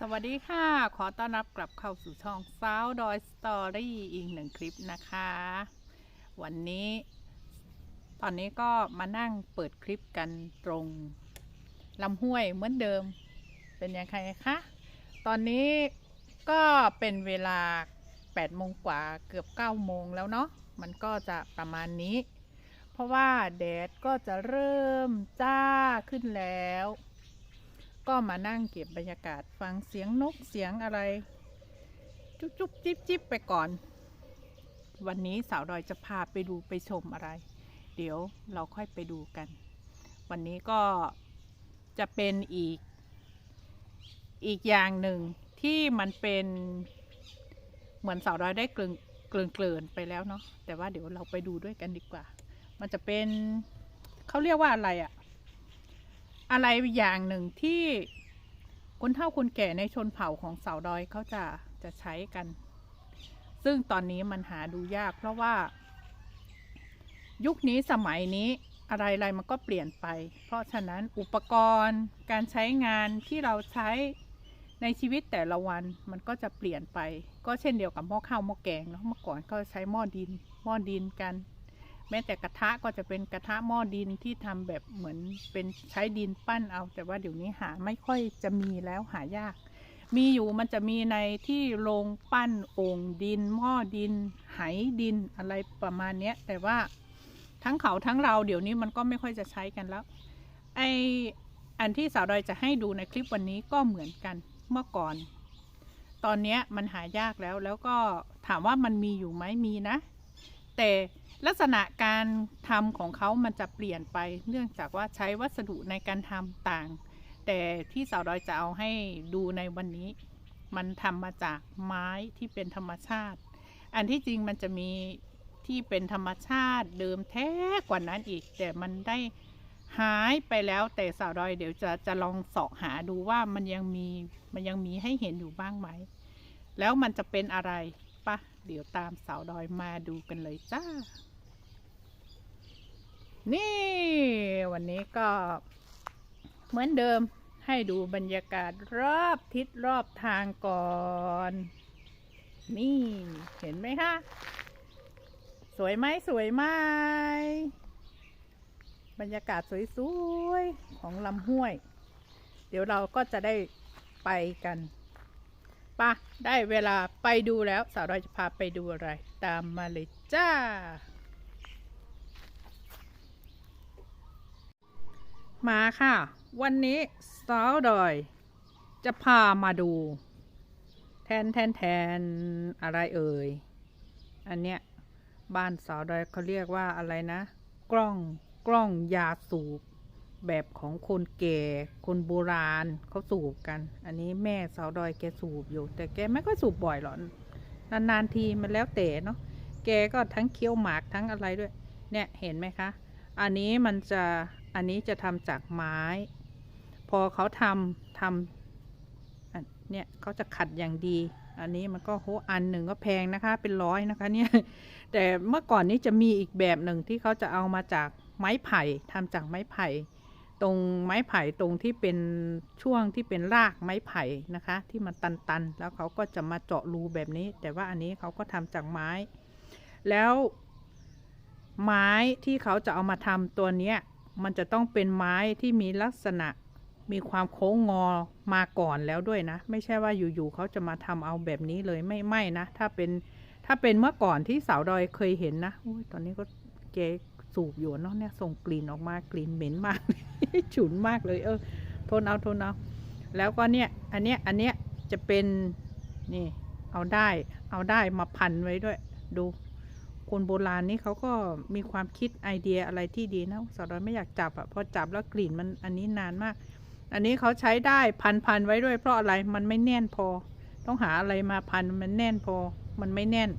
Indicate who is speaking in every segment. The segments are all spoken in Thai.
Speaker 1: สวัสดีค่ะ ขอต้อนรับกลับเข้าสู่ช่องสาวดอยสตอรี่อีกหนึ่งคลิปนะคะ วันนี้ ตอนนี้ก็มานั่งเปิดคลิปกันตรงลำห้วยเหมือนเดิม เป็นยังไงคะ ตอนนี้ก็เป็นเวลา8โมงกว่าเกือบ9โมงแล้วเนาะ มันก็จะประมาณนี้ เพราะว่าแดดก็จะเริ่มจ้าขึ้นแล้ว ก็มานั่งเก็บบรรยากาศฟังเสียงนกเสียงอะไร จุ๊บจุ๊บจิ๊บจิ๊บไปก่อน วันนี้สาวดอยจะพาไปดูไปชมอะไร เดี๋ยวเราค่อยไปดูกัน วันนี้ก็จะเป็นอีก อีกอย่างหนึ่งที่มันเป็นเหมือนสาวดอยได้เกลืนเกลืนเกลืนไปแล้วเนาะแต่ว่าเดี๋ยวเราไปดูด้วยกันดีกว่า มันจะเป็นเขาเรียกว่าอะไรอะ อะไรอย่างหนึ่งที่คนเฒ่าคนแก่ในชนเผ่าของเสาดอยเขาจะจะใช้กัน ซึ่งตอนนี้มันหาดูยาก เพราะว่า ยุคนี้สมัยนี้อะไรๆมันก็เปลี่ยนไป เพราะฉะนั้นอุปกรณ์การใช้งานที่เราใช้ในชีวิตแต่ละวันมันก็จะเปลี่ยนไป ก็เช่นเดียวกับหม้อข้าวหม้อแกงเนาะเมื่อก่อนก็ใช้หม้อดินหม้อดินกัน แม้แต่กระทะก็จะเป็นกระทะหม้อดินที่ทำแบบเหมือนเป็นใช้ดินปั้นเอา แต่ว่าเดี๋ยวนี้หาไม่ค่อยจะมีแล้วหายาก มีอยู่มันจะมีในที่โรงปั้นโอ่งดิน หม้อดิน ไหดินอะไรประมาณเนี้ย แต่ว่าทั้งเขาทั้งเราเดี๋ยวนี้มันก็ไม่ค่อยจะใช้กันแล้ว ไออันที่สาวดอยจะให้ดูในคลิปวันนี้ก็เหมือนกันเมื่อก่อน ตอนนี้มันหายากแล้วแล้วก็ถามว่ามันมีอยู่ไหมมีนะ แต่ ลักษณะการทำของเขามันจะเปลี่ยนไป เนื่องจากว่าใช้วัสดุในการทำต่าง แต่ที่สาวดอยจะเอาให้ดูในวันนี้ มันทำมาจากไม้ที่เป็นธรรมชาติ อันที่จริงมันจะมีที่เป็นธรรมชาติเดิมแท้กว่านั้นอีก แต่มันได้หายไปแล้วแต่สาวดอยเดี๋ยวจะจะลองเสาะหาดูว่ามันยังมีมันยังมีให้เห็นอยู่บ้างไหม แล้วมันจะเป็นอะไร เดี๋ยวตามสาวดอยมาดูกันเลยจ้า นี่ วันนี้ก็เหมือนเดิมให้ดูบรรยากาศรอบทิศรอบทางก่อน นี่เห็นไหมคะสวยไหมสวยไหมบรรยากาศสวยๆของลำห้วย เดี๋ยวเราก็จะได้ไปกัน ปะได้เวลาไปดูแล้ว สาวเราจะพาไปดูอะไร ตามมาเลยจ้า มาค่ะ วันนี้สาวดอย จะพามาดู แทนแทนแทนอะไรเอ่ย อันเนี้ย บ้านสาวดอยเขาเรียกว่าอะไรนะ กล้องกล้องยาสูบ แบบของคนแก่คนโบราณเขาสูบกัน อันนี้แม่สาวดอยแกสูบอยู่ แต่แกไม่ค่อยสูบบ่อยหรอกนานๆทีมันแล้วแต่เนาะแกก็ทั้งเคี้ยวหมากทั้งอะไรด้วย เนี่ยเห็นไหมคะ อันนี้มันจะอันนี้จะทำจากไม้ พอเขาทำทำอันเนี่ยเขาจะขัดอย่างดี อันนี้มันก็โหอันหนึ่งก็แพงนะคะ เป็นร้อยนะคะเนี่ย แต่เมื่อก่อนนี้จะมีอีกแบบหนึ่งที่เขาจะเอามาจากไม้ไผ่ทำจากไม้ไผ่ ตรงไม้ไผ่ตรงที่เป็นช่วงที่เป็นรากไม้ไผ่นะคะ ที่มันตันๆ แล้วเขาก็จะมาเจาะรูแบบนี้ แต่ว่าอันนี้เขาก็ทำจากไม้ แล้วไม้ที่เขาจะเอามาทำตัวเนี้ยมันจะต้องเป็นไม้ที่มีลักษณะมีความโค้งงอมาก่อนแล้วด้วยนะ ไม่ใช่ว่าอยู่ๆเขาจะมาทำเอาแบบนี้เลยไม่ไม่นะ ถ้าเป็นถ้าเป็นเมื่อก่อนที่สาวดอยเคยเห็นนะอตอนนี้ก็เก สูบอยู่เนาะเนี่ยส่งกลิ่นออกมากลิ่นเหม็นมาก ฉุนมากเลย เออ ทนเอาทนเอา แล้วก็เนี่ย อันเนี้ยอันเนี้ยจะเป็นนี่ เอาได้ เอาได้มาพันไว้ด้วย ดู คนโบราณนี่เขาก็มีความคิดไอเดียอะไรที่ดีนะสาวน้อยไม่อยากจับอะ่ะพอจับแล้วกลิ่นมันอันนี้นานมาก อันนี้เขาใช้ได้พันพันไว้ด้วยเพราะอะไรมันไม่แน่นพอ ต้องหาอะไรมาพันมันแน่นพอ มันไม่แน่น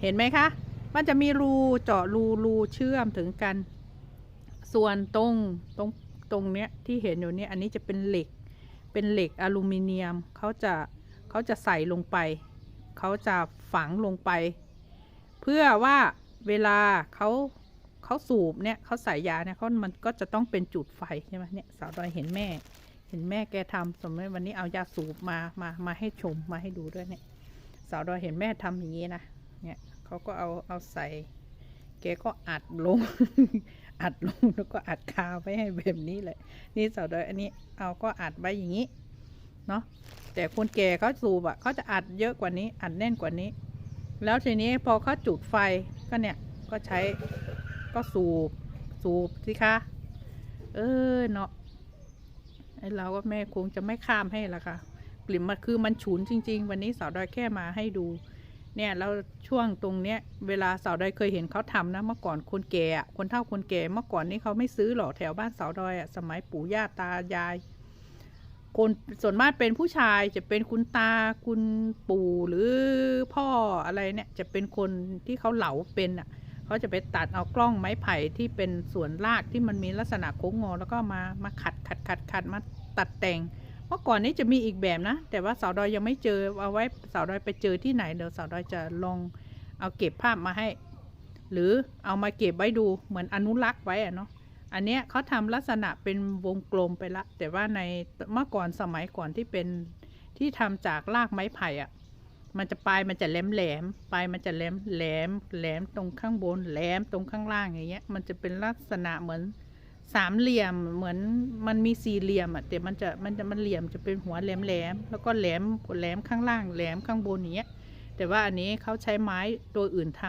Speaker 1: เห็นไหมคะ มันจะมีรูเจาะรูรูเชื่อมถึงกัน ส่วนตรงตรงตรงเนี้ยที่เห็นอยู่เนี่ยอันนี้จะเป็นเหล็ก เป็นเหล็กอลูมิเนียมเขาจะเขาจะใส่ลงไป เขาจะฝังลงไป เพื่อว่าเวลาเขาเขาสูบเนี่ยเขาใส่ยาเนี่ยเขามันก็จะต้องเป็นจุดไฟใช่ไหมเนี่ยสาวดอยเห็นแม่ เห็นแม่แกทำสมมติวันนี้เอายาสูบมามามาให้ชมมาให้ดูด้วยเนี่ย สาวดอยเห็นแม่ทำอย่างนี้นะเนี่ย เขาก็เอาเอาใส่ แกก็อัดลง อัดลงแล้วก็อัดคาไว้ให้แบบนี้เลย นี่สาวดอยอันนี้เอาก็อัดไว้อย่างนี้ เนาะแต่คนแก่เขาสูบอะเขาจะอัดเยอะกว่านี้ อัดแน่นกว่านี้ แล้วทีนี้พอเขาจุดไฟก็เนี่ยก็ใช้ก็สูบสูบสิคะ เออเนาะไอเราก็แม่คงจะไม่ข้ามให้ละค่ะ กลิ่นมันคือมันฉุนจริง ๆ วันนี้สาวดอยแค่มาให้ดู เนี่ยแล้วช่วงตรงเนี้ยเวลาเสาดอยเคยเห็นเขาทำนะเมื่อก่อนคนแก่คนเฒ่าคนแก่เมื่อก่อนนี้เขาไม่ซื้อหรอกแถวบ้านเสาดอยอะสมัยปู่ย่าตายาย คนส่วนมากเป็นผู้ชายจะเป็นคุณตาคุณปู่หรือพ่ออะไรเนี่ยจะเป็นคนที่เขาเหลาเป็นอะเขาจะไปตัดเอากล้องไม้ไผ่ที่เป็นส่วนรากที่มันมีลักษณะโค้งงอแล้วก็มามาขัดขัดขัดขัดมาตัดแต่ง เมื่อก่อนนี้จะมีอีกแบบนะ แต่ว่าสาวดอยยังไม่เจอเอาไว้สาวดอยไปเจอที่ไหนเดี๋ยวสาวดอยจะลองเอาเก็บภาพมาให้ หรือเอามาเก็บไว้ดูเหมือนอนุรักษ์ไว้อะเนาะอันเนี้ยเขาทำลักษณะเป็นวงกลมไปละ แต่ว่าในเมื่อก่อนสมัยก่อนที่เป็นที่ทำจากรากไม้ไผ่อะมันจะปลายมันจะแหลมแหลมปลายมันจะแหลมแหลมแหลมตรงข้างบนแหลมตรงข้างล่างอย่างเงี้ยมันจะเป็นลักษณะเหมือน สามเหลี่ยมเหมือนมันมีสี่เหลี่ยมอะแต่มันจะมันจะมันเหลี่ยมจะเป็นหัวแหลมแหลมแล้วก็แหลมแหลมข้างล่างแหลมข้างบนอย่างเงี้ย แต่ว่าอันนี้เขาใช้ไม้ตัวอื่นท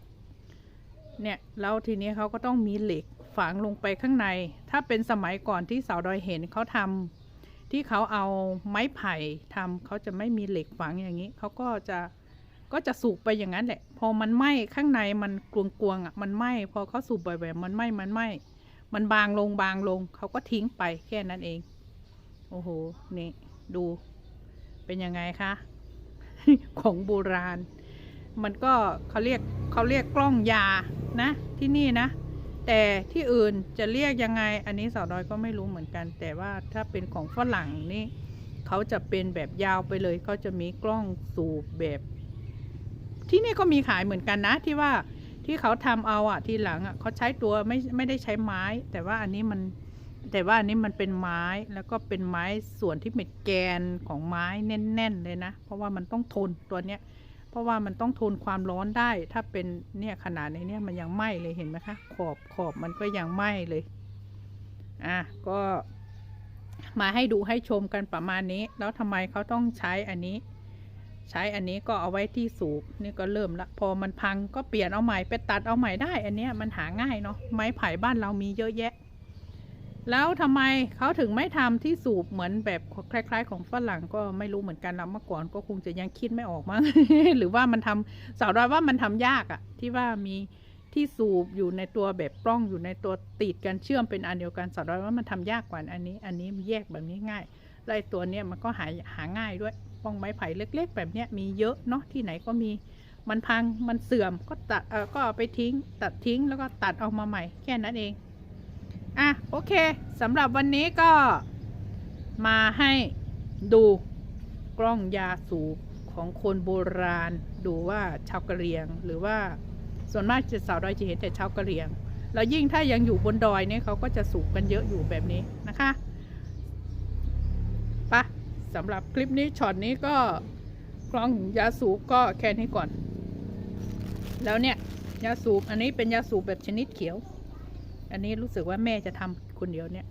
Speaker 1: ำเนี่ยแล้วทีนี้เขาก็ต้องมีเหล็กฝังลงไปข้างใน ถ้าเป็นสมัยก่อนที่สาวดอยเห็นเขาทำที่เขาเอาไม้ไผ่ทำเขาจะไม่มีเหล็กฝังอย่างนี้เขาก็จะก็จะสูบไปอย่างนั้นแหละ พอมันไหม้ข้างในมันกลวงๆอะมันไหม้พอเขาสูบบ่อยๆมันไหม้มันไหม้ มันบางลงบางลง เขาก็ทิ้งไปแค่นั้นเอง โอ้โห นี่ ดูเป็นยังไงคะ ของโบราณ มันก็เขาเรียกเขาเรียกกล้องยานะ ที่นี่นะ แต่ที่อื่นจะเรียกยังไง อันนี้สาวน้อยก็ไม่รู้เหมือนกัน แต่ว่าถ้าเป็นของฝรั่งนี่เขาจะเป็นแบบยาวไปเลยเขาจะมีกล้องสูบแบบ ที่นี่ก็มีขายเหมือนกันนะที่ว่า ที่เขาทำเอาอะทีหลังอะเขาใช้ตัวไม่ไม่ได้ใช้ไม้ แต่ว่าอันนี้มันแต่ว่าอันนี้มันเป็นไม้แล้วก็เป็นไม้ส่วนที่เป็นแกนของไม้แน่น ๆ เลยนะ เพราะว่ามันต้องทนตัวเนี้ยเพราะว่ามันต้องทนความร้อนได้ ถ้าเป็นเนี่ยขนาดในเนี้ยมันยังไหม้เลยเห็นไหมคะ ขอบขอบมันก็ยังไหม้เลยอะก็มาให้ดูให้ชมกันประมาณนี้ แล้วทำไมเขาต้องใช้อันนี้ ใช้อันนี้ก็เอาไว้ที่สูบนี่ก็เริ่มละพอมันพังก็เปลี่ยนเอาใหม่ไปตัดเอาใหม่ได้ อันเนี้ยมันหาง่ายเนาะไม้ไผ่บ้านเรามีเยอะแยะ แล้วทำไมเขาถึงไม่ทำที่สูบเหมือนแบบคล้าย ๆ ของฝรั่งก็ไม่รู้เหมือนกันนะเมื่อก่อนก็คงจะยังคิดไม่ออกมั้งหรือว่ามันทำสาวดอยว่ามันทำยากอะที่ว่ามีที่สูบอยู่ในตัวแบบปล้องอยู่ในตัวติดกันเชื่อมเป็นอันเดียวกันสาวดอยว่ามันทำยากกว่าอันนี้ อันนี้แยกแบบนี้ง่ายแล้วไอ้ตัวเนี้ยมันก็หาหาง่ายด้วย ป้องไม้ไผ่เล็ก ๆ แบบเนี้ยมีเยอะเนาะที่ไหนก็มีมันพังมันเสื่อมก็ตัดเออก็เอาไปทิ้ง ตัดทิ้งแล้วก็ตัดเอามาใหม่แค่นั้นเอง อะโอเคสำหรับวันนี้ก็มาให้ดูกล้องยาสูบของคนโบราณ ดูว่าชาวกะเหรี่ยง หรือว่าส่วนมากจะสาวดอยจะเห็นแต่ชาวกะเหรี่ยง แล้วยิ่งถ้ายังอยู่บนดอยเนี่ยเขาก็จะสูบกันเยอะอยู่แบบนี้นะคะ สำหรับคลิปนี้ช็อตนี้ก็กล้องยาสูบก็แค่นี้ก่อน แล้วเนี่ยยาสูบอันนี้เป็นยาสูบแบบชนิดเขียว อันนี้รู้สึกว่าแม่จะทำคนเดียวเนี่ย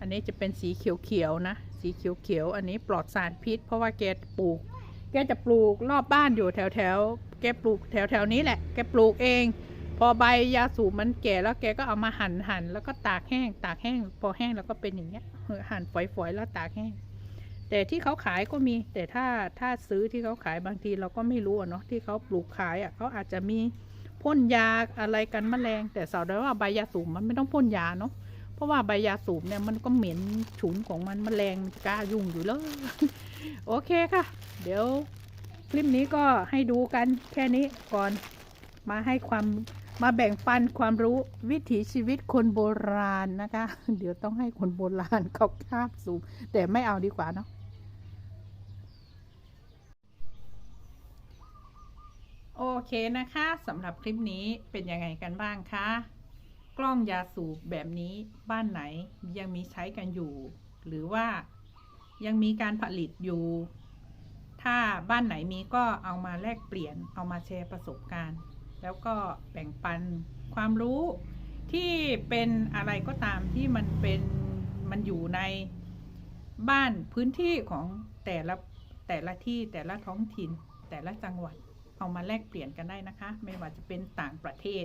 Speaker 1: อันนี้จะเป็นสีเขียวๆนะ สีเขียวๆอันนี้ปลอดสารพิษ เพราะว่าแกปลูก แกจะปลูกรอบบ้านอยู่แถวๆแกปลูกแถวๆนี้แหละ แกปลูกเอง พอใบยาสูบมันแก่แล้วแกก็เอามาหั่นหั่นแล้วก็ตากแห้ง ตากแห้ง พอแห้งแล้วก็เป็นอย่างเงี้ยหั่นฝอยๆแล้วตากแห้ง แต่ที่เขาขายก็มี แต่ถ้าถ้าซื้อที่เขาขายบางทีเราก็ไม่รู้อะเนาะที่เขาปลูกขายอะเขาอาจจะมีพ่นยาอะไรกันแมลง แต่สาวได้ว่าใบยาสูบมันไม่ต้องพ่นยาเนาะเพราะว่าใบยาสูบเนี่ยมันก็เหม็นฉุนของมันแมลงกล้ายุ่งอยู่เลยโอเคค่ะ เดี๋ยวคลิปนี้ก็ให้ดูกันแค่นี้ก่อนมาให้ความมาแบ่งปันความรู้วิถีชีวิตคนโบราณนะคะ เดี๋ยวต้องให้คนโบราณเขาคาบสูบแต่ไม่เอาดีกว่าเนาะ โอเคนะคะสำหรับคลิปนี้เป็นยังไงกันบ้างคะ กล้องยาสูบแบบนี้บ้านไหนยังมีใช้กันอยู่ หรือว่ายังมีการผลิตอยู่ ถ้าบ้านไหนมีก็เอามาแลกเปลี่ยนเอามาแชร์ประสบการณ์ แล้วก็แบ่งปันความรู้ที่เป็นอะไรก็ตามที่มันเป็นมันอยู่ในบ้านพื้นที่ของแต่ละแต่ละที่แต่ละท้องถิ่นแต่ละจังหวัด เอามาแลกเปลี่ยนกันได้นะคะ ไม่ว่าจะเป็นต่างประเทศ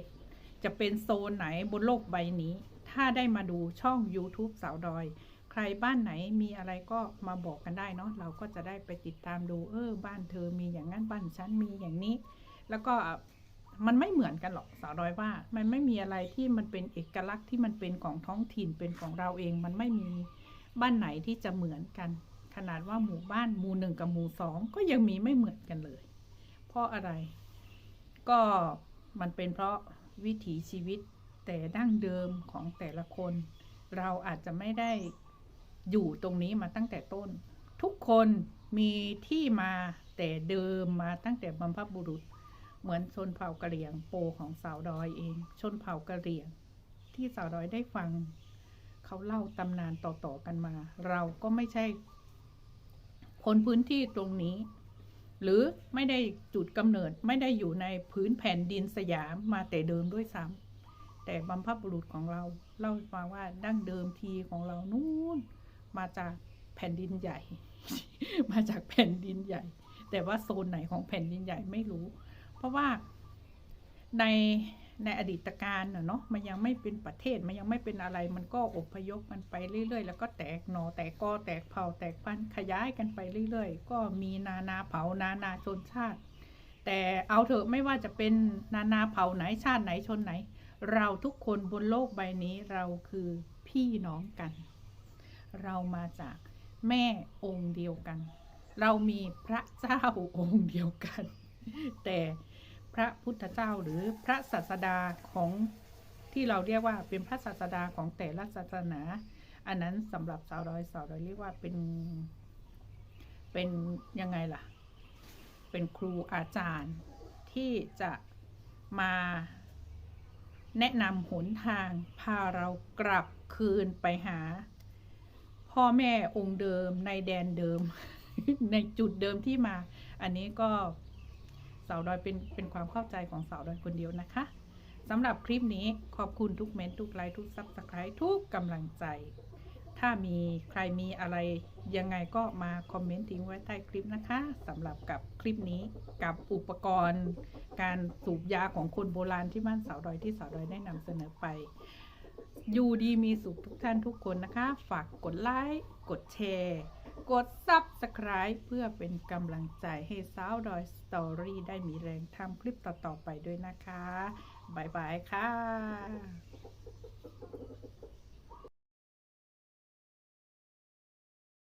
Speaker 1: จะเป็นโซนไหนบนโลกใบนี้ ถ้าได้มาดูช่อง YouTube สาวดอย ใครบ้านไหนมีอะไรก็มาบอกกันได้เนาะเราก็จะได้ไปติดตามดูเออบ้านเธอมีอย่างนั้นบ้านฉันมีอย่างนี้ แล้วก็มันไม่เหมือนกันหรอกสาวดอยว่า มันไม่มีอะไรที่มันเป็นเอกลักษณ์ที่มันเป็นของท้องถิ่นเป็นของเราเอง มันไม่มีบ้านไหนที่จะเหมือนกัน ขนาดว่าหมู่บ้านหมู่หนึ่งกับหมู่สองก็ยังมีไม่เหมือนกันเลย ราะอะไร ก็มันเป็นเพราะวิถีชีวิตแต่ดั้งเดิมของแต่ละคน เราอาจจะไม่ได้อยู่ตรงนี้มาตั้งแต่ต้น ทุกคนมีที่มาแต่เดิมมาตั้งแต่บรรพบุรุษ เหมือนชนเผ่ากะเหรี่ยงโปของสาวดอยเอง ชนเผ่ากะเหรี่ยง ที่สาวดอยได้ฟัง เขาเล่าตำนานต่อๆกันมา เราก็ไม่ใช่คนพื้นที่ตรงนี้ หรือไม่ได้จุดกำเนิดไม่ได้อยู่ในพื้นแผ่นดินสยามมาแต่เดิมด้วยซ้ำแต่บรรพบุรุษของเราเล่ามาว่าดั้งเดิมทีของเรานู่นมาจากแผ่นดินใหญ่ มาจากแผ่นดินใหญ่ แต่ว่าโซนไหนของแผ่นดินใหญ่ไม่รู้ เพราะว่าใน ในอดีตการน่ะเนาะมันยังไม่เป็นประเทศมันยังไม่เป็นอะไรมันก็อพยพมันไปเรื่อย ๆ แล้วก็แตกหนอแตกกอแตกเผ่าแตกพันขยายกันไปเรื่อย ๆ ก็มีนานาเผ่านานาชนชาติ แต่เอาเถอะไม่ว่าจะเป็นนานาเผ่าไหนชาติไหนชนไหน เราทุกคนบนโลกใบนี้เราคือพี่น้องกัน เรามาจากแม่องค์เดียวกัน เรามีพระเจ้าองค์เดียวกัน แต่ พระพุทธเจ้าหรือพระศาสดาของที่เราเรียกว่าเป็นพระศาสดาของแต่ละศาสนา อันนั้นสำหรับสาวร้อยสาวร้อยเรียกว่าเป็น เป็นยังไงล่ะ เป็นครูอาจารย์ที่จะมาแนะนำหนทางพาเรากลับคืนไปหา พ่อแม่องค์เดิมในแดนเดิม ในจุดเดิมที่มา อันนี้ก็ สาวดอยเป็นเป็นความเข้าใจของสาวดอยคนเดียวนะคะสำหรับคลิปนี้ขอบคุณทุกเมนต์ทุกไลค์ทุกซับสไครต์ทุกกำลังใจ ถ้ามีใครมีอะไรยังไงก็มาคอมเมนต์ทิ้งไว้ใต้คลิปนะคะสำหรับกับคลิปนี้กับอุปกรณ์ การสูบยาของคนโบราณที่บ้านสาวดอยที่สาวดอยได้นำเสนอไปอยู่ดีมีสุขทุกท่านทุกคนนะคะ ฝากกดไลค์กดแชร์ กด Subscribe เพื่อเป็นกำลังใจให้สาวดอยสตอรี่ได้มีแรงทำคลิปต่อ ๆ ไปด้วยนะคะ บ๊ายบายค่ะ